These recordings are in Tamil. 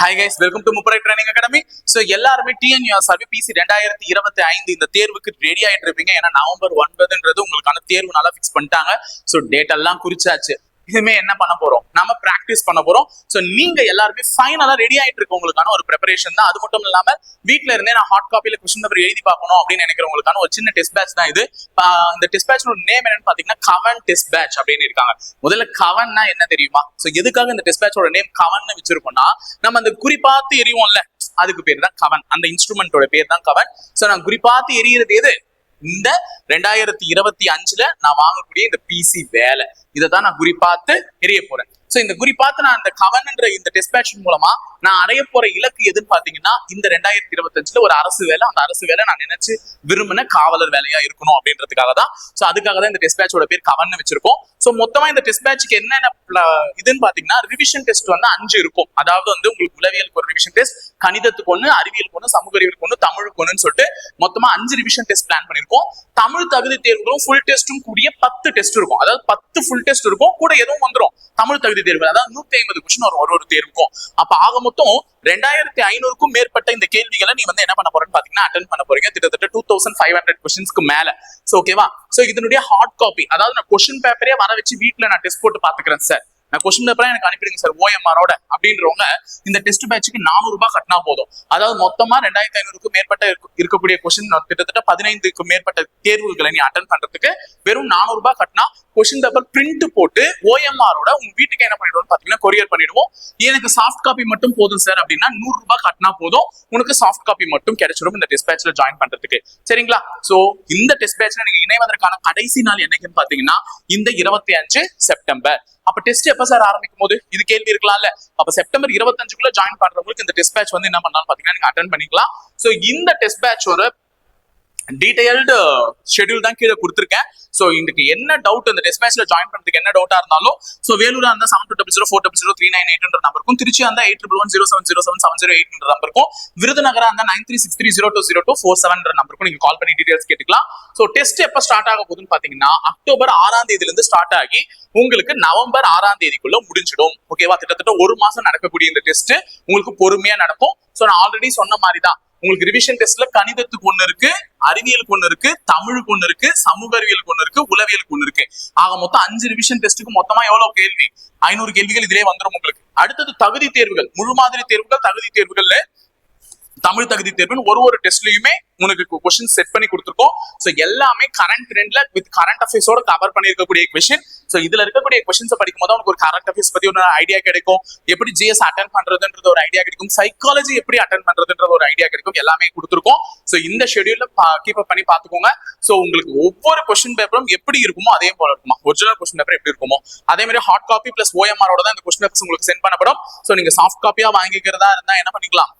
ஹை கைஸ் வெல்கம் டு முப்படை ட்ரைனிங் அகாடமி ஸோ எல்லாருமே டிஎன்யூஎஸ்ஆர்பி பிசி ரெண்டாயிரத்தி இருபத்தி ஐந்து இந்த தேர்வுக்கு ரெடி ஆயிட்டு இருப்பீங்க ஏன்னா நவம்பர் ஒன்பதுன்றது உங்களுக்கான தேர்வு நல்லா ஃபிக்ஸ் பண்ணிட்டாங்க. ஸோ டேட் எல்லாம் குறிச்சாச்சு. இனிமே என்ன பண்ண போறோம்? நம்ம பிராக்டிஸ் பண்ண போறோம். ஸோ நீங்க எல்லாருமே ஃபைனலா ரெடி ஆயிட்டு இருக்கவங்களுக்கான ஒரு ப்ரிப்பரேஷன் தான். அது மட்டும் இல்லாம வீட்ல இருந்தே நான் ஹாட் காப்பியில கொஸ்டின் பேப்பர் எழுதி பார்க்கணும் அப்படின்னு நினைக்கிறவங்களுக்கான ஒரு சின்ன டெஸ்ட் பேட்ச் தான் இது. இந்த டெஸ்ட் பேட்சோட நேம் என்னன்னு பாத்தீங்கன்னா கவன் டெஸ்ட் பேட்ச் அப்படின்னு இருக்காங்க. முதல்ல கவன்னா என்ன தெரியுமா? ஸோ எதுக்காக இந்த டெஸ்ட் பேட்சோட நேம் கவன்னு வச்சிருக்கோம்னா நம்ம அந்த குறிப்பாத்து எரியும்ல அதுக்கு பேர் தான் கவன் அந்த இன்ஸ்ட்ருமெண்டோட பேர் தான் கவன் ஸோ நான் குறிப்பாத்து எரியறது எது? இந்த ரெண்டாயிரத்தி இருபத்தி அஞ்சுல நான் வாங்கக்கூடிய இந்த பிசி வேலை. இதை தான் நான் குறிப்பாத்து எரிய போறேன். சோ இந்த குறிப்பாத்து நான் இந்த கவன்ன்ற இந்த டெஸ்ட் மூலமா நான் அடைய போற இலக்கு எதுன்னு பாத்தீங்கன்னா இந்த ரெண்டாயிரத்தி இருபத்தஞ்சுல ஒரு அரசு வேலை அந்த அரசு வேலை நான் நினைச்சு விரும்பின காவலர் வேலையா இருக்கணும் அப்படின்றதுக்காக தான். சோ அதுக்காக தான் இந்த டெஸ்ட் பேர் கவன் வச்சிருக்கோம். சோ மொத்தமா இந்த டெஸ்ட் என்னென்ன இதுன்னு பாத்தீங்கன்னா ரிவிஷன் டெஸ்ட் வந்து அஞ்சு இருக்கும். அதாவது வந்து உங்களுக்கு உளவியலுக்கு ஒரு ரிவிஷன் டெஸ்ட் கணிதத்துக்கு ஒண்ணு அறிவியலுக்கு ஒண்ணு சமூக அறிவியலுக்கு ஒண்ணு தமிழுக்கு ஒண்ணுன்னு சொல்லிட்டு மொத்தமா அஞ்சு ரிவிஷன் டெஸ்ட் பிளான் பண்ணிருக்கோம். தமிழ் தகுதி தேர்வுகளும் ஃபுல் டெஸ்ட்டும் கூடிய பத்து டெஸ்ட் இருக்கும். அதாவது பத்து ஃபுல் டெஸ்ட் இருக்கும். கூட எதுவும் வந்துரும். தமிழ் தகுதி தேர்வு அதாவது நூத்தி ஐம்பது கொஸ்டின் வரும் ஒரு ஒரு தேர்வுக்கும். அப்ப ஆக மொத்தம் ரெண்டாயிரத்தி ஐநூறுக்கும் மேற்பட்ட இந்த கேள்விகளை நீ வந்து என்ன பண்ண போறேன்னு பாத்தீங்கன்னா அட்டன் பண்ண போறீங்க. கிட்டத்தட்ட டூ தௌசண்ட் ஃபைவ் ஹண்ட்ரட் கொஸ்டின்ஸ்க்கு மேல. சோ ஓகேவா சோ இதனுடைய ஹார்ட் காப்பி அதாவது நான் கொஸ்டின் பேப்பரே வர வச்சு வீட்ல நான் டெஸ்ட் போட்டு பாத்துக்கிறேன் சார் நான் கொஸ்டின் பேப்பரா எனக்கு அனுப்பிடுங்க சார் ஓஎம்ஆரோட அப்படின்றவங்க இந்த டெஸ்ட் பேட்சுக்கு நானூறு ரூபாய் கட்டினா போதும். அதாவது மொத்தமா ரெண்டாயிரத்தி ஐநூறுக்கும் மேற்பட்ட இருக்கக்கூடிய கொஸ்டின் கிட்டத்தட்ட பதினைந்துக்கும் மேற்பட்ட தேர்வுகளை நீ அட்டன் பண்றதுக்கு வெறும் நானூறு ரூபாய் கட்டினா கொஸ்டின் பேப்பர் பிரிண்ட் போட்டு ஓஎம்ஆரோட உங்க வீட்டுக்கு என்ன பண்ணிடுவோம் பாத்தீங்கன்னா கொரியர் பண்ணிடுவோம். எனக்கு சாஃப்ட் காப்பி மட்டும் போதும் சார் அப்படின்னா நூறு ரூபாய் கட்டினா போதும். உனக்கு சாஃப்ட் காப்பி மட்டும் கிடைச்சிடும் இந்த டெஸ்ட் பேட்ச்ல ஜாயின் பண்றதுக்கு. சரிங்களா? சோ இந்த டெஸ்ட் பேட்ச்ல நீங்க இணைவதற்கான கடைசி நாள் என்னைக்குன்னு பாத்தீங்கன்னா இந்த இருபத்தி அஞ்சு செப்டம்பர் அப்ப டெஸ்ட் எப்ப சார் ஆரம்பிக்கும் போது இது கேள்வி இருக்கலாம்ல. அப்ப செப்டம்பர் இருபத்தஞ்சுக்குள்ள ஜாயின் பண்றவங்களுக்கு இந்த டெஸ்ட் பேட்ச் வந்து என்ன பண்ணாலும் பாத்தீங்கன்னா நீங்க அட்டன் பண்ணிக்கலாம். சோ இந்த டெஸ்ட் பேட்சோட டீடைல்டு ஷெட்யூல் uh, தான் கீழே கொடுத்துருக்கேன். ஸோ இதுக்கு என்ன டவுட் இந்த டெஸ்ட் மேட்ச்ல ஜாயின் பண்றதுக்கு என்ன டவுட்டா இருந்தாலும் ஸோ வேலூரா இருந்தா seven two double zero four double zero three nine எயிட்ன்ற நம்பருக்கும் திருச்சி அந்த eight triple one zero seven zero seven seven zero எயிட்ன்ற நம்பருக்கும் விருதுநகரா இருந்தா nine three six three zero two zero two four seven நம்பருக்கும் நீங்க கால் பண்ணி டீடைல்ஸ் கேட்டுக்கலாம். ஸோ டெஸ்ட் எப்ப ஸ்டார்ட் ஆக போகுதுன்னு பாத்தீங்கன்னா அக்டோபர் ஆறாம் தேதியிலிருந்து ஸ்டார்ட் ஆகி உங்களுக்கு நவம்பர் ஆறாம் தேதிக்குள்ள முடிஞ்சிடும். ஓகேவா கிட்டத்தட்ட ஒரு மாசம் நடக்கக்கூடிய இந்த டெஸ்ட் உங்களுக்கு பொறுமையா நடக்கும். ஸோ நான் ஆல்ரெடி சொன்ன மாதிரி தான் உங்களுக்கு ரிவிஷன் டெஸ்ட்ல கணிதத்துக்கு ஒண்ணு இருக்கு அறிவியலுக்கு ஒண்ணு இருக்கு தமிழுக்கு ஒண்ணு இருக்கு சமூக அறிவியலுக்கு ஒண்ணு இருக்கு உளவியலுக்கு ஒண்ணு இருக்கு. ஆக மொத்தம் அஞ்சு ரிவிஷன் டெஸ்ட்டுக்கு மொத்தமா எவ்வளவு கேள்வி? ஐநூறு கேள்விகள் இதிலே வந்துரும் உங்களுக்கு. அடுத்தது தகுதி தேர்வுகள். முழு மாதிரி தேர்வுகள் தகுதி தேர்வுகள்ல தமிழ் தகுதி தேர்வுன்னு ஒரு ஒரு டெஸ்ட்லயுமே உனக்கு கொஸ்டின் செட் பண்ணி கொடுத்துருக்கோம். ஸோ எல்லாமே கரண்ட் ட்ரெண்ட்ல வித் கரண்ட் அஃபேர்ஸோட கவர் பண்ணியிருக்கக்கூடிய கொஸ்டின் ஸோ இதுல இருக்கக்கூடிய கொஸ்டின்ஸ் படிக்கும் போது உனக்கு ஒரு கரண்ட் அஃபேர்ஸ் பத்தி ஒரு ஐடியா கிடைக்கும். எப்படி ஜிஎஸ் அட்டன் பண்றதுன்றது ஒரு ஐடியா கிடைக்கும். சைக்காலஜி எப்படி அட்டன் பண்றதுன்றது ஒரு ஐடியா கிடைக்கும். எல்லாமே கொடுத்துருக்கோம். ஸோ இந்த ஷெடியூல்ல கீப் அப் பண்ணி பாத்துக்கோங்க ஸோ உங்களுக்கு ஒவ்வொரு கொஸ்டின் பேப்பரும் எப்படி இருக்குமோ அதே போல இருக்குமா? ஒரிஜினல் கொஸ்டின் பேப்பர் எப்படி இருக்குமோ? அதே மாதிரி ஹாட் காப்பி பிளஸ் ஓஎம்ஆரோட தான் இந்த கொஸ்டின் பேப்பர்ஸ் உங்களுக்கு சென்ட் பண்ணப்படும். ஸோ நீங்க சாஃப்ட் காப்பியா வாங்கிக்கிறதா இருந்தா என்ன பண்ணிக்கலாம்?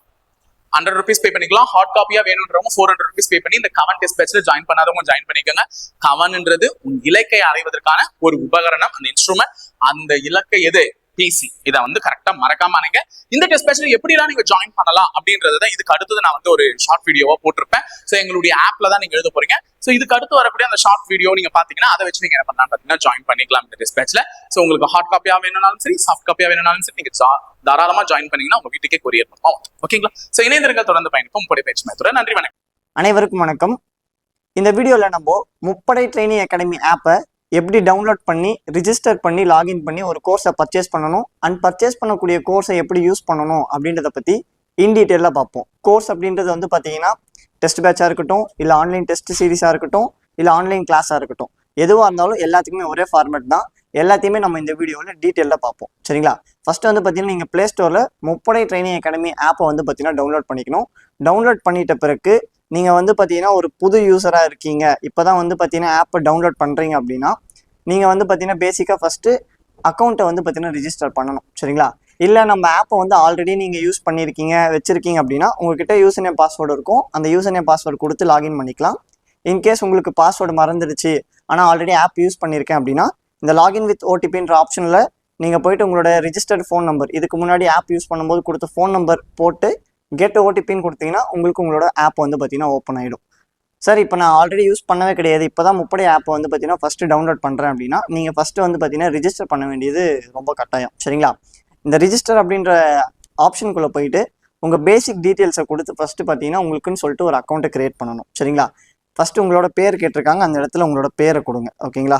ஹண்ட்ரட் ருபீஸ் பே பண்ணிக்கலாம். ஹாட் காப்பியா வேணுன்றவங்க ஃபோர் ஹண்ட்ரட் ருபீஸ் பே பண்ணி இந்த கவன் டெஸ்ட் பேட்ச்ல ஜாயின் பண்ணாதவங்க ஜாயின் பண்ணிக்கோங்க. கவன்ன்றது உன் இலக்கை அடைவதற்கான ஒரு உபகரணம் அந்த இன்ஸ்ட்ருமெண்ட் அந்த இலக்கை எது? பிசி இதை வந்து கரெக்டா மறக்காம நீங்க இந்த டெஸ்ட் பேட்ச்ல எப்படிலாம் நீங்க ஜாயின் பண்ணலாம் அப்படின்றத இதுக்கு அடுத்தது நான் வந்து ஒரு ஷார்ட் வீடியோவா போட்டிருப்பேன். ஸோ எங்களுடைய ஆப்ல தான் நீங்க எழுத போறீங்க. ஸோ இதுக்கு அடுத்து வரக்கூடிய அந்த ஷார்ட் வீடியோ நீங்க பாத்தீங்கன்னா அதை வச்சு நீங்க என்ன பண்ணலாம் பாத்தீங்கன்னா ஜாயின் பண்ணிக்கலாம் இந்த டெஸ்ட் ஸோ உங்களுக்கு ஹார்ட் காப்பியா வேணும்னாலும் சரி சாஃப்ட் காப்பியா வேணும்னாலும் சரி நீங்க தாராளமா ஜாயின் பண்ணீங்கன்னா உங்க வீட்டுக்கே கொரியர் பண்ணுவோம் ஓகேங்களா ஸோ இணைந்திருக்க தொடர்ந்து பயணிப்போம். முப்படை பயிற்சி மேத்துற நன்றி வணக்கம். அனைவருக்கும் வணக்கம். இந்த வீடியோவில் நம்ம முப்படை ட்ரைனிங் அகாடமி ஆப்பை எப்படி டவுன்லோட் பண்ணி ரிஜிஸ்டர் பண்ணி லாகின் பண்ணி ஒரு கோர்ஸை பர்ச்சேஸ் பண்ணணும் அண்ட் பர்ச்சேஸ் பண்ணக்கூடிய கோர்ஸை எப்படி யூஸ் பண்ணணும் அப்படின்றத பற்றி இன் டீட்டெயிலாக பார்ப்போம். கோர்ஸ் அப்படின்றது வந்து பார்த்தீங்கன்னா டெஸ்ட் பேட்சாக இருக்கட்டும் இல்லை ஆன்லைன் டெஸ்ட் சீரிஸாக இருக்கட்டும் இல்லை ஆன்லைன் கிளாஸாக இருக்கட்டும். எதுவாக இருந்தாலும் எல்லாத்துக்குமே ஒரே ஃபார்மேட் தான். எல்லாத்தையுமே நம்ம இந்த வீடியோவில் டீட்டெயிலாக பார்ப்போம். சரிங்களா? ஃபஸ்ட்டு வந்து பார்த்தீங்கன்னா நீங்கள் ப்ளே ஸ்டோரில் முப்படை ட்ரைனிங் அகாடமி ஆப்பை வந்து பார்த்தீங்கன்னா டவுன்லோட் பண்ணிக்கணும். டவுன்லோட் பண்ணிட்ட பிறகு நீங்கள் வந்து பார்த்தீங்கன்னா ஒரு புது யூஸராக இருக்கீங்க. இப்போ தான் வந்து பார்த்தீங்கன்னா ஆப்பை டவுன்லோட் பண்ணுறீங்க அப்படின்னா நீங்கள் வந்து பார்த்தீங்கன்னா பேசிக்காக ஃபஸ்ட்டு அக்கௌண்ட்டை வந்து பார்த்தீங்கன்னா ரிஜிஸ்டர் பண்ணணும். சரிங்களா? இல்லை நம்ம ஆப்பை வந்து ஆல்ரெடி நீங்கள் யூஸ் பண்ணியிருக்கீங்க வச்சுருக்கீங்க அப்படின்னா உங்ககிட்ட யூஸ் நேம் பாஸ்வேர்டு இருக்கும். அந்த யூஸ் நேம் பாஸ்வேர்டு கொடுத்து லாகின் பண்ணிக்கலாம். இன்கேஸ் உங்களுக்கு பாஸ்வேர்டு மறந்துடுச்சு ஆனால் ஆல்ரெடி ஆப் யூஸ் பண்ணியிருக்கேன் அப்படின்னா இந்த லாகின் வித் ஓடிபின்ற ஆப்ஷனில் நீங்கள் போயிட்டு உங்களோட ரிஜிஸ்டர்ட் ஃபோன் நம்பர் இதுக்கு முன்னாடி ஆப் யூஸ் பண்ணும்போது கொடுத்த ஃபோன் நம்பர் போட்டு கெட் ஓடிபின்னு கொடுத்தீங்கன்னா உங்களுக்கு உங்களோட ஆப் வந்து பார்த்தீங்கன்னா ஓப்பன் ஆகிடும் சார் இப்போ நான் ஆல்ரெடி யூஸ் பண்ணவே கிடையாது. இப்போ தான் முப்படை ஆப்பை வந்து பார்த்தீங்கன்னா ஃபஸ்ட்டு டவுன்லோட் பண்ணுறேன் அப்படின்னா நீங்கள் ஃபஸ்ட்டு வந்து பார்த்தீங்கன்னா ரிஜிஸ்டர் பண்ண வேண்டியது ரொம்ப கட்டாயம். சரிங்களா? இந்த ரிஜிஸ்டர் அப்படின்ற ஆப்ஷனுக்குள்ளே போயிட்டு உங்கள் பேசிக் டீட்டெயில்ஸை கொடுத்து ஃபஸ்ட்டு பார்த்தீங்கன்னா உங்களுக்குன்னு சொல்லிட்டு ஒரு அக்கௌண்ட்டை க்ரியேட் பண்ணணும். சரிங்களா? ஃபஸ்ட்டு உங்களோட பேர் கேட்டிருக்காங்க அந்த இடத்துல உங்களோட பேரை கொடுங்க. ஓகேங்களா?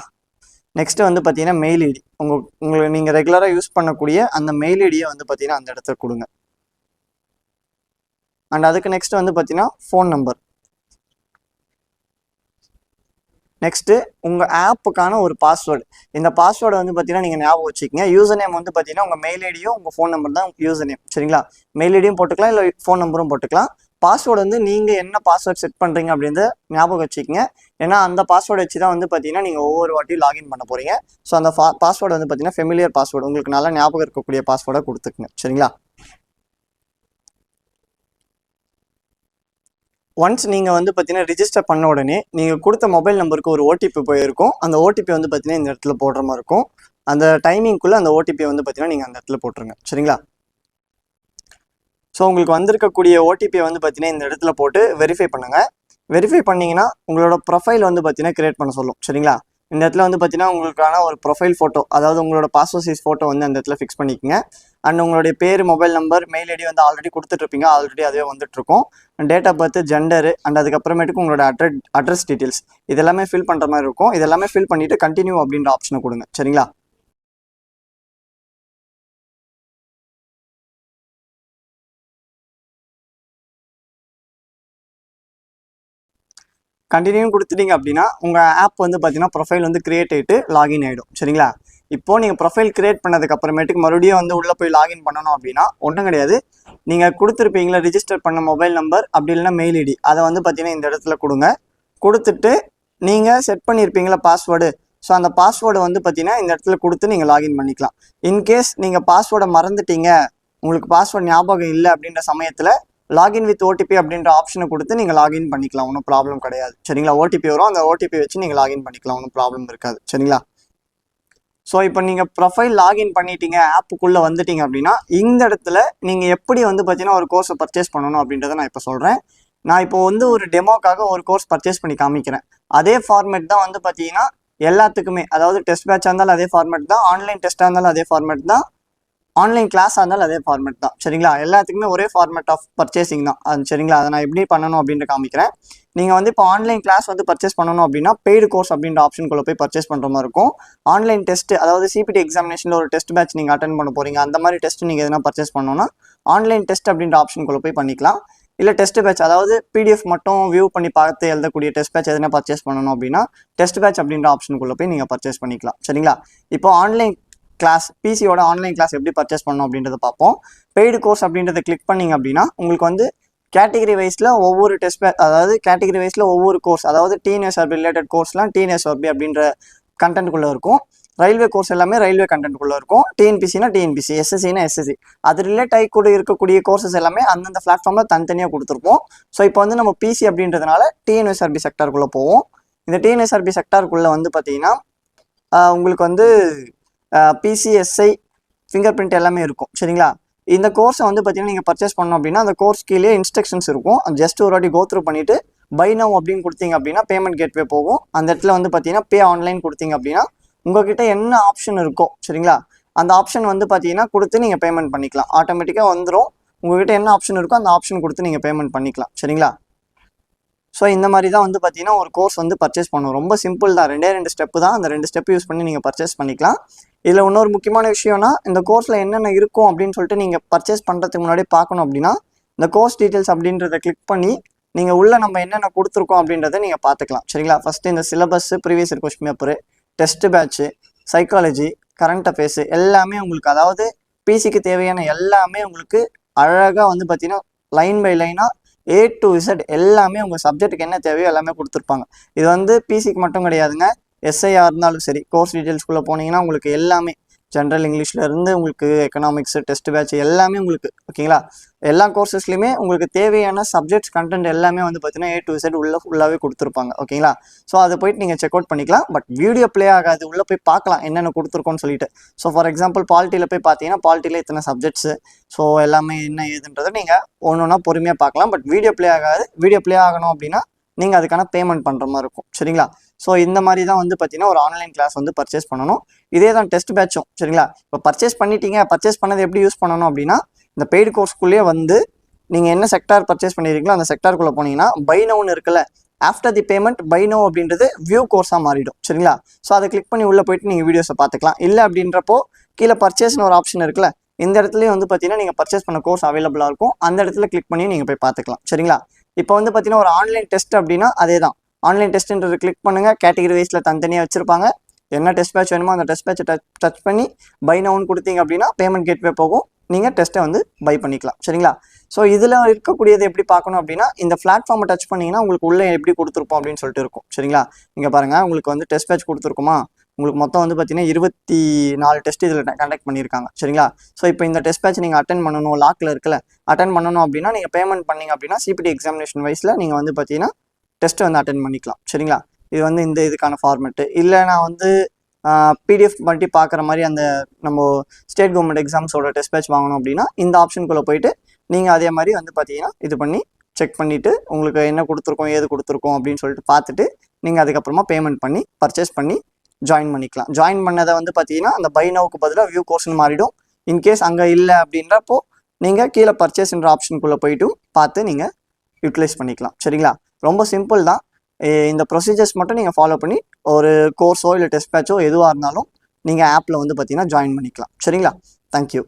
நெக்ஸ்ட்டு வந்து பார்த்தீங்கன்னா மெயில் ஐடி உங்கள் உங்களை நீங்கள் ரெகுலராக யூஸ் பண்ணக்கூடிய அந்த மெயில் ஐடியை வந்து பார்த்தீங்கன்னா அந்த இடத்துல கொடுங்க. அண்ட் அதுக்கு நெக்ஸ்ட் வந்து பார்த்தீங்கன்னா ஃபோன் நம்பர் நெக்ஸ்ட்டு உங்கள் ஆப்புக்கான ஒரு பாஸ்வேர்டு இந்த பாஸ்வேர்டை வந்து பார்த்தீங்கன்னா நீங்கள் ஞாபகம் வச்சுக்கோங்க. யூசர் நேம் வந்து பார்த்தீங்கன்னா உங்கள் மெயில் ஐடியும் உங்கள் ஃபோன் நம்பர் தான் யூசர் நேம் சரிங்களா மெயில் ஐடியும் போட்டுக்கலாம் இல்லை ஃபோன் நம்பரும் போட்டுக்கலாம். பாஸ்வேர்டு வந்து நீங்கள் என்ன பாஸ்வேர்ட் செட் பண்ணுறீங்க அப்படின்றத ஞாபகம் வச்சுக்கோங்க. ஏன்னா அந்த பாஸ்வேர்டு வச்சு தான் வந்து பார்த்தீங்கன்னா நீங்கள் ஒவ்வொரு வாட்டியும் லாகின் பண்ண போகிறீங்க ஸோ அந்த பாஸ்வேர்டு வந்து பார்த்தீங்கன்னா ஃபெமிலியர் பாஸ்வேர்டு உங்களுக்கு நல்லா ஞாபகம் இருக்கக்கூடிய பாஸ்வேர்டை கொடுத்துக்குங்க. சரிங்களா? ஒன்ஸ் நீங்கள் வந்து பார்த்தீங்கன்னா ரிஜிஸ்டர் பண்ண உடனே நீங்கள் கொடுத்த மொபைல் நம்பருக்கு ஒரு ஓடிபி போயிருக்கும். அந்த ஓடிபி வந்து பார்த்தீங்கன்னா இந்த இடத்துல போடுற மாதிரி இருக்கும். அந்த டைமிங்குள்ளே அந்த ஓடிபி வந்து பார்த்தீங்கன்னா நீங்கள் அந்த இடத்துல போட்டுருங்க. சரிங்களா? ஸோ உங்களுக்கு வந்திருக்கக்கூடிய ஓடிபியை வந்து பார்த்தீங்கன்னா இந்த இடத்துல போட்டு வெரிஃபை பண்ணுங்கள் வெரிஃபை பண்ணிங்கன்னா உங்களோட ப்ரொஃபைல் வந்து பார்த்தீங்கன்னா கிரியேட் பண்ண சொல்லும். சரிங்களா? இந்த இடத்துல வந்து பார்த்தீங்கன்னா உங்களுக்கான ஒரு ப்ரொஃபைல் ஃபோட்டோ அதாவது உங்களோட பாஸ்போர்ட் சைஸ் ஃபோட்டோ வந்து அந்த இடத்துல ஃபிக்ஸ் பண்ணிக்கோங்க. அண்ட் உங்களுடைய பேர் மொபைல் நம்பர் மெயில் ஐடி வந்து ஆல்ரெடி கொடுத்துட்ருப்பீங்க ஆல்ரெடி அதுவே வந்துட்டுருக்கும் date of birth gender and அதுக்கப்புறமேட்டுக்கு உங்களோட அட்ரஸ் அட்ரஸ் டீட்டெயில்ஸ் இதெல்லாமே ஃபில் பண்ணுற மாதிரி இருக்கும். இதெல்லாமே ஃபில் பண்ணிவிட்டு கண்டினியூ அப்படின்ற ஆப்ஷனை கொடுங்க. சரிங்களா? கண்டினியூ கொடுத்துட்டீங்க அப்படின்னா உங்கள் ஆப் வந்து பார்த்தீங்கன்னா ப்ரொஃபைல் வந்து க்ரியேட் ஆகிட்டு லாகின் ஆகிடும் சரிங்களா? இப்போ நீங்கள் ப்ரொஃபைல் க்ரியேட் பண்ணதுக்கு அப்புறமேட்டுக்கு மறுபடியும் வந்து உள்ளே போய் லாகின் பண்ணணும் அப்படின்னா ஒன்றும் கிடையாது. நீங்கள் கொடுத்துருப்பீங்களா ரிஜிஸ்டர் பண்ண மொபைல் நம்பர் அப்படி இல்லைன்னா மெயில் ஐடி அதை வந்து பார்த்தீங்கன்னா இந்த இடத்துல கொடுங்க. கொடுத்துட்டு நீங்கள் செட் பண்ணியிருப்பீங்களா பாஸ்வேர்டு ஸோ அந்த பாஸ்வேர்டை வந்து பார்த்தீங்கன்னா இந்த இடத்துல கொடுத்து நீங்கள் லாகின் பண்ணிக்கலாம். இன்கேஸ் நீங்கள் பாஸ்வேர்டை மறந்துட்டீங்க உங்களுக்கு பாஸ்வேர்டு ஞாபகம் இல்லை அப்படின்ற சமயத்தில் லாகின் வித் ஓடிபி அப்படின்ற ஆப்ஷனை கொடுத்து நீங்கள் லாகின் பண்ணிக்கலாம் ஒன்றும் ப்ராப்ளம் கிடையாது. சரிங்களா? ஓடிபி வரும். அந்த ஓடிபி வச்சு நீங்கள் லாகின் பண்ணிக்கலாம். ஒன்றும் ப்ராப்ளம் இருக்காது. சரிங்களா? ஸோ இப்போ நீங்கள் ப்ரொஃபைல் லாகின் பண்ணிட்டீங்க ஆப்புக்குள்ளே வந்துட்டீங்க அப்படின்னா இந்த இடத்துல நீங்கள் எப்படி வந்து பார்த்தீங்கன்னா ஒரு கோர்ஸை பர்ச்சேஸ் பண்ணணும் அப்படின்றத நான் இப்போ சொல்கிறேன் நான் இப்போ வந்து ஒரு டெமோக்காக ஒரு கோர்ஸ் பர்ச்சேஸ் பண்ணி காமிக்கிறேன். அதே ஃபார்மேட் தான் வந்து பார்த்தீங்கன்னா எல்லாத்துக்குமே அதாவது டெஸ்ட் பேட்சாக இருந்தாலும் அதே ஃபார்மேட் தான் ஆன்லைன் டெஸ்ட்டாக இருந்தாலும் அதே ஃபார்மேட் தான் ஆன்லைன் கிளாஸாக இருந்தாலும் அதே ஃபார்மேட் தான். சரிங்களா? எல்லாத்துக்குமே ஒரே ஃபார்மேட் ஆஃப் பர்ச்சேசிங் தான். அது சரிங்களா? அதை நான் எப்படி பண்ணணும் அப்படின்ட்டு காமிக்கிறேன். நீங்கள் வந்து இப்போ ஆன்லைன் கிளாஸ் வந்து பர்ச்சேஸ் பண்ணணும் அப்படின்னா பெய்டு கோர்ஸ் அப்படின்ற ஆப்ஷனுக்குள்ளே போய் பர்ச்சேஸ் பண்ணுற மாதிரி இருக்கும். ஆன்லைன் டெஸ்ட் அதாவது சிபிடி எக்ஸாமினேஷனில் ஒரு டெஸ்ட் பேட்ச் நீங்கள் அட்டன் பண்ண போகிறீங்க அந்த மாதிரி டெஸ்ட் நீங்கள் எதனா பர்ச்சேஸ் பண்ணணும்னா ஆன்லைன் டெஸ்ட் அப்படின்ற ஆப்ஷனுக்குள்ள போய் பண்ணிக்கலாம். இல்லை டெஸ்ட் பேட்ச் அதாவது பிடிஎஃப் மட்டும் வியூ பண்ணி பார்த்து எழுதக்கூடிய டெஸ்ட் பேட்ச் எதனா பர்ச்சேஸ் பண்ணணும் அப்படின்னா டெஸ்ட் பேட்ச் அப்படின்ற ஆப்ஷனுக்குள்ளே போய் நீங்கள் பர்ச்சேஸ் பண்ணிக்கலாம். சரிங்களா? இப்போ ஆன்லைன் கிளாஸ் பிசியோட ஆன்லைன் கிளாஸ் எப்படி பர்ச்சேஸ் பண்ணணும் அப்படின்றத பார்ப்போம். பெய்டு கோர்ஸ் அப்படின்றத கிளிக் பண்ணீங்க அப்படின்னா உங்களுக்கு வந்து கேட்டகரி வைஸில் ஒவ்வொரு டெஸ்ட் அதாவது கேட்டகரி வைஸில் ஒவ்வொரு கோர்ஸ் அதாவது டிஎன்எஸ்ஆர்பி ரிலேட்டட் கோர்ஸ்லாம் டிஎன்எஸ்ஆர்பி அப்படின்ற கண்டென்ட்குள்ளே இருக்கும். ரயில்வே கோர்ஸ் எல்லாமே ரயில்வே கண்டென்ட்குள்ளே இருக்கும். டிஎன்பிசினா டிஎன்பிசி எஸ்எஸ்சினா எஸ்எஸ்சி அது ரிலேட் ஆகி கூட இருக்கக்கூடிய கோர்சஸ் எல்லாமே அந்தந்த பிளாட்ஃபார்மில் தனித்தனியாக கொடுத்துருப்போம். ஸோ இப்போ வந்து நம்ம பிசி அப்படின்றதுனால டிஎன்எஸ்ஆர்பி செக்டாருக்குள்ளே போவோம். இந்த டிஎன்எஸ்ஆர்பி செக்டாருக்குள்ளே வந்து பார்த்தீங்கன்னா உங்களுக்கு வந்து பிசிஎஸ்ஐ ஃபிங்கர் பிரிண்ட் எல்லாமே இருக்கும். சரிங்களா? இந்த கோர்ஸை வந்து பார்த்தீங்கன்னா நீங்கள் பர்ச்சேஸ் பண்ணோம் அப்படின்னா அந்த கோர்ஸ் கீழே இன்ஸ்ட்ரக்ஷன்ஸ் இருக்கும். ஜஸ்ட் ஒரு வாட்டி கோ த்ரூ பண்ணிவிட்டு பை நவ் அப்படின்னு கொடுத்தீங்க அப்படின்னா பேமெண்ட் கேட்வே போகும். அந்த இடத்துல வந்து பார்த்தீங்கன்னா பே ஆன்லைன் கொடுத்தீங்க அப்படின்னா உங்ககிட்ட என்ன ஆப்ஷன் இருக்கோ சரிங்களா? அந்த ஆப்ஷன் வந்து பார்த்தீங்கன்னா கொடுத்து நீங்கள் பேமெண்ட் பண்ணிக்கலாம். ஆட்டோமேட்டிக்காக வந்துடும் உங்ககிட்ட என்ன ஆப்ஷன் இருக்கோ அந்த ஆப்ஷன் கொடுத்து நீங்கள் பேமெண்ட் பண்ணிக்கலாம். சரிங்களா? ஸோ இந்த மாதிரி தான் வந்து பார்த்தீங்கன்னா ஒரு கோர்ஸ் வந்து பர்ச்சேஸ் பண்ணணும் ரொம்ப சிம்பிள் தான். ரெண்டே ரெண்டு ஸ்டெப்பு தான். அந்த ரெண்டு ஸ்டெப் யூஸ் பண்ணி நீங்கள் பர்ச்சேஸ் பண்ணிக்கலாம். இதில் இன்னொரு முக்கியமான விஷயம்னா இந்த கோர்ஸில் என்னென்ன இருக்கும் அப்படின்னு சொல்லிட்டு நீங்கள் பர்ச்சேஸ் பண்ணுறதுக்கு முன்னாடி பார்க்கணும் அப்படின்னா இந்த கோர்ஸ் டீட்டெயில்ஸ் அப்படின்றத கிளிக் பண்ணி நீங்கள் உள்ள நம்ம என்னென்ன கொடுத்துருக்கோம் அப்படின்றத நீங்கள் பார்த்துக்கலாம். சரிங்களா? ஃபஸ்ட்டு இந்த syllabus previous year question paper test batch psychology current affairs எல்லாமே உங்களுக்கு அதாவது பிசிக்கு தேவையான எல்லாமே உங்களுக்கு அழகாக வந்து பார்த்தீங்கன்னா லைன் பை லைனாக ஏ டு இசட் எல்லாமே உங்கள் சப்ஜெக்ட்டுக்கு என்ன தேவையோ எல்லாமே கொடுத்துருப்பாங்க. இது வந்து பிசிக்கு மட்டும் கிடையாதுங்க. எஸ்ஐயாக இருந்தாலும் சரி கோர்ஸ் டீட்டெயில்ஸ்குள்ளே போனீங்கன்னா உங்களுக்கு எல்லாமே ஜென்ரல் இங்கிலீஷ்ல இருந்து உங்களுக்கு எக்கனாமிக்ஸ் டெஸ்ட் பேட்ச் எல்லாமே உங்களுக்கு ஓகேங்களா எல்லா கோர்சஸ்லையுமே உங்களுக்கு தேவையான சப்ஜெக்ட்ஸ் கண்டென்ட் எல்லாமே வந்து பார்த்தீங்கன்னா ஏ டு இசட் உள்ளே ஃபுல்லாகவே கொடுத்துருப்பாங்க ஓகேங்களா ஸோ அதை போயிட்டு நீங்கள் செக் அவுட் பண்ணிக்கலாம். பட் வீடியோ ப்ளே ஆகாது. உள்ளே போய் பார்க்கலாம் என்னென்ன கொடுத்துருக்கோன்னு சொல்லிட்டு. ஸோ ஃபார் எக்ஸாம்பிள் பாலிட்டியில் போய் பார்த்தீங்கன்னா பாலிட்டியில் இத்தனை சப்ஜெக்ட்ஸு ஸோ எல்லாமே என்ன ஏதுன்றதை நீங்கள் ஒன்று ஒன்றா பொறுமையாக பார்க்கலாம். பட் வீடியோ ப்ளே ஆகாது. வீடியோ ப்ளே ஆகணும் அப்படின்னா நீங்கள் அதுக்கான பேமெண்ட் பண்ணுற மாதிரி இருக்கும். சரிங்களா? ஸோ இந்த மாதிரி தான் வந்து பார்த்தீங்கன்னா ஒரு ஆன்லைன் கிளாஸ் வந்து பர்ச்சேஸ் பண்ணணும். இதே தான் டெஸ்ட் பேட்சும் சரிங்களா? இப்போ பர்ச்சேஸ் பண்ணிட்டீங்க பர்ச்சேஸ் பண்ணது எப்படி யூஸ் பண்ணணும் அப்படின்னா இந்த பெய்டு கோர்ஸ்க்குள்ளேயே வந்து நீங்கள் என்ன செக்டார் பர்ச்சேஸ் பண்ணியிருக்கீங்களோ அந்த செக்டார்க்குள்ளே போனீங்கன்னா பை நவுன்னு இருக்குல்ல after the payment buy now அப்படின்றது வியூ கோர்ஸாக மாறிடும் சரிங்களா? ஸோ அதை கிளிக் பண்ணி உள்ளே போயிட்டு நீங்கள் வீடியோஸை பார்த்துக்கலாம். இல்லை அப்படின்றப்போ கீழே பர்ச்சேஸ்னு ஒரு ஆப்ஷன் இருக்குல்ல இந்த இடத்துலையும் வந்து பார்த்தீங்கன்னா நீங்கள் பர்ச்சேஸ் பண்ண கோர்ஸ் அவைலபிளாக இருக்கும். அந்த இடத்துல கிளிக் பண்ணி நீங்கள் போய் பார்த்துக்கலாம் சரிங்களா? இப்போ வந்து பார்த்தீங்கன்னா ஒரு ஆன்லைன் டெஸ்ட் அப்படின்னா அதே தான் ஆன்லைன் டெஸ்ட்ன்றது கிளிக் பண்ணுங்கள் கேட்டகரி வைஸில் தனித்தனியாக வச்சுருப்பாங்க. என்ன டெஸ்ட் பேட்ச் வேணுமோ அந்த டெஸ்ட் பேட்சை டச் டச் பண்ணி பை நவுன் கொடுத்தீங்க அப்படின்னா பேமெண்ட் கேட்வே போகும். நீங்கள் டெஸ்ட்டை வந்து பை பண்ணிக்கலாம். சரிங்களா? ஸோ இதில் இருக்கக்கூடியது எப்படி பார்க்கணும் அப்படின்னா இந்த பிளாட்ஃபார்மை டச் பண்ணிங்கன்னா உங்களுக்கு உள்ளே எப்படி கொடுத்துருப்போம் அப்படின்னு சொல்லிட்டு இருக்கும். சரிங்களா? நீங்கள் பாருங்கள் உங்களுக்கு வந்து டெஸ்ட் பேட்ச் கொடுத்துருக்குமா? உங்களுக்கு மொத்தம் வந்து பார்த்தீங்கன்னா இருபத்தி நாலு டெஸ்ட் இதில் கண்டக்ட் பண்ணியிருக்காங்க. சரிங்களா? ஸோ இப்போ இந்த டெஸ்ட் பேட்ச் நீங்கள் அட்டன் பண்ணணும் லாக்கில் இருக்கல அட்டன் பண்ணணும் அப்படின்னா நீங்கள் பேமெண்ட் பண்ணீங்க அப்படின்னா சிபிடி எக்ஸாமினேஷன் வைஸில் நீங்கள் வந்து பார்த்தீங்கன்னா டெஸ்ட்டை வந்து அட்டன் பண்ணிக்கலாம். சரிங்களா? இது வந்து இந்த இதுக்கான ஃபார்மெட்டு இல்லை நான் வந்து பிடிஎஃப் பண்ணி பார்க்குற மாதிரி அந்த நம்ம ஸ்டேட் கவர்மெண்ட் எக்ஸாம்ஸோட டெஸ்ட் பேட்ச் வாங்கணும் அப்படின்னா இந்த ஆப்ஷனுக்குள்ளே போயிட்டு நீங்கள் அதே மாதிரி வந்து பார்த்தீங்கன்னா இது பண்ணி செக் பண்ணிவிட்டு உங்களுக்கு என்ன கொடுத்துருக்கோம் ஏது கொடுத்துருக்கோம் அப்படின்னு சொல்லிட்டு பார்த்துட்டு நீங்கள் அதுக்கப்புறமா பேமெண்ட் பண்ணி பர்ச்சேஸ் பண்ணி ஜாயின் பண்ணிக்கலாம். ஜாயின் பண்ணதை வந்து பார்த்தீங்கன்னா அந்த பை நவுக்கு பதிலாக வியூ கோர்ஸ்னு மாறிடும். இன்கேஸ் அங்கே இல்லை அப்படின்றப்போ நீங்கள் கீழே பர்ச்சேஸ்ன்ற ஆப்ஷனுக்குள்ளே போயிட்டும் பார்த்து நீங்கள் யூட்டிலைஸ் பண்ணிக்கலாம். சரிங்களா? ரொம்ப சிம்பிள் தான். இந்த ப்ரொசீஜர்ஸ் மட்டும் நீங்கள் ஃபாலோ பண்ணி ஒரு கோர்ஸோ இல்லை டெஸ்ட் பேட்சோ எதுவாக இருந்தாலும் நீங்கள் ஆப்பில் வந்து பார்த்தீங்கன்னா ஜாயின் பண்ணிக்கலாம். சரிங்களா? தேங்க்யூ